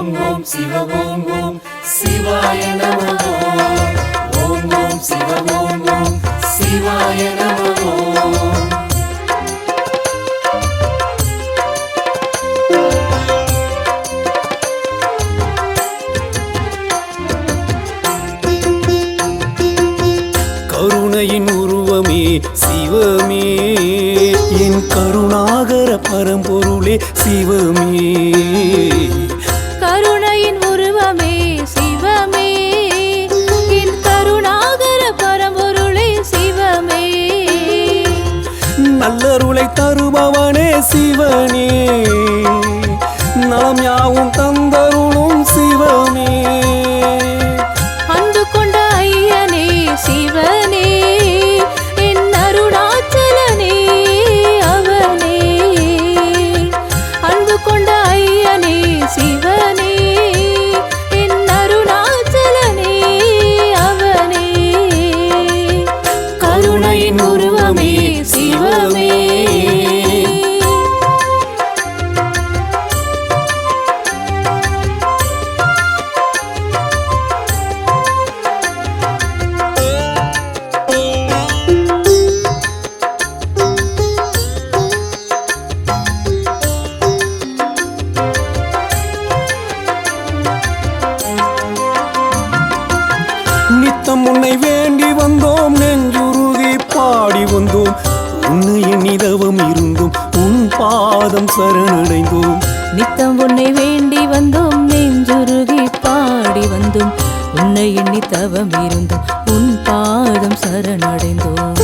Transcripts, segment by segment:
ஓம் ஓம் சிவ ஓம் ஓம் சிவாய நமோ ஓம் ஓம் சிவ ஓம் ஓம் சிவாய நமோ கருணையின் உருவமே சிவமே. என் கருணாகர பரம்பொருளே சிவமே. தருபவனே சிவனே. நலம் யாவும் தந்தருளும் சரணடைந்தோம். நித்தம் உன்னை வேண்டி வந்தோம். நெஞ்சுருகி பாடி வந்தோம். உன்னை எண்ணி தவம் இருந்தோம். உன் பாதம் சரணடைந்தோம்.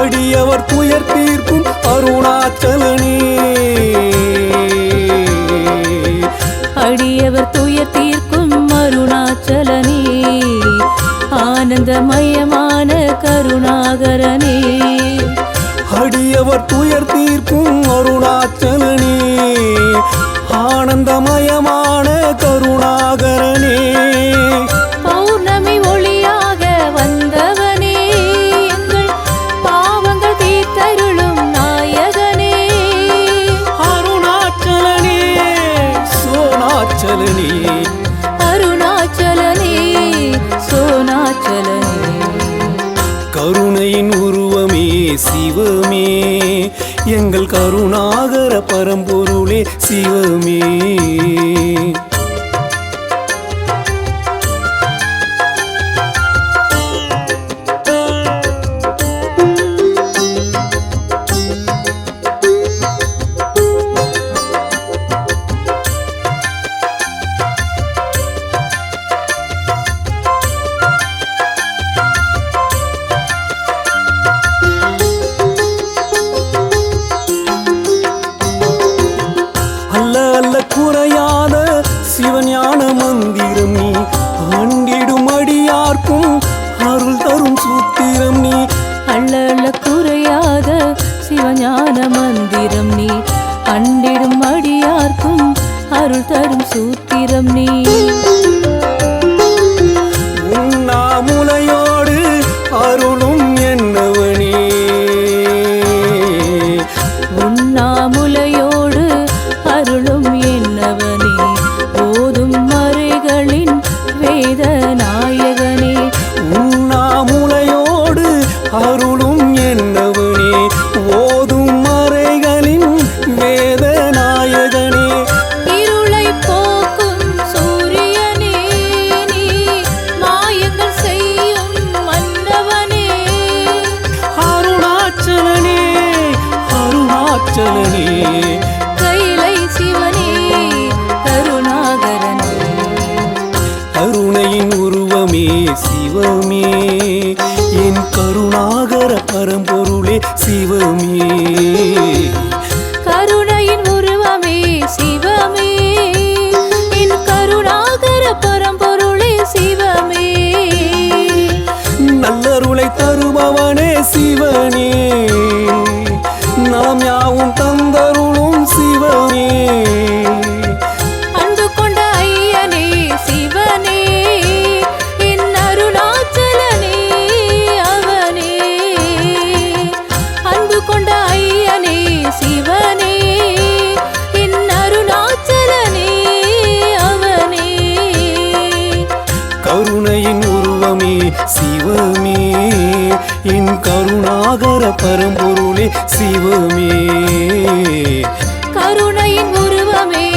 அடியவர் துயர் தீர்க்கும் அருணாச்சலனே. சிவமே. எங்கள் கருணாகர பரம்பொருளே சிவமே. சிவஞான மந்திரம் நீ. அண்டிடும் அடியார்க்கும் அருள் தரும் சூத்திரம் நீ. உண்ணாமுலையோடு அருளும் என்னவனே. உண்ணாமுலையோடு அருளும் என்னவனே. mim. கருணாகர பரம்பொருளே சிவமே. கருணையின் உருவமே.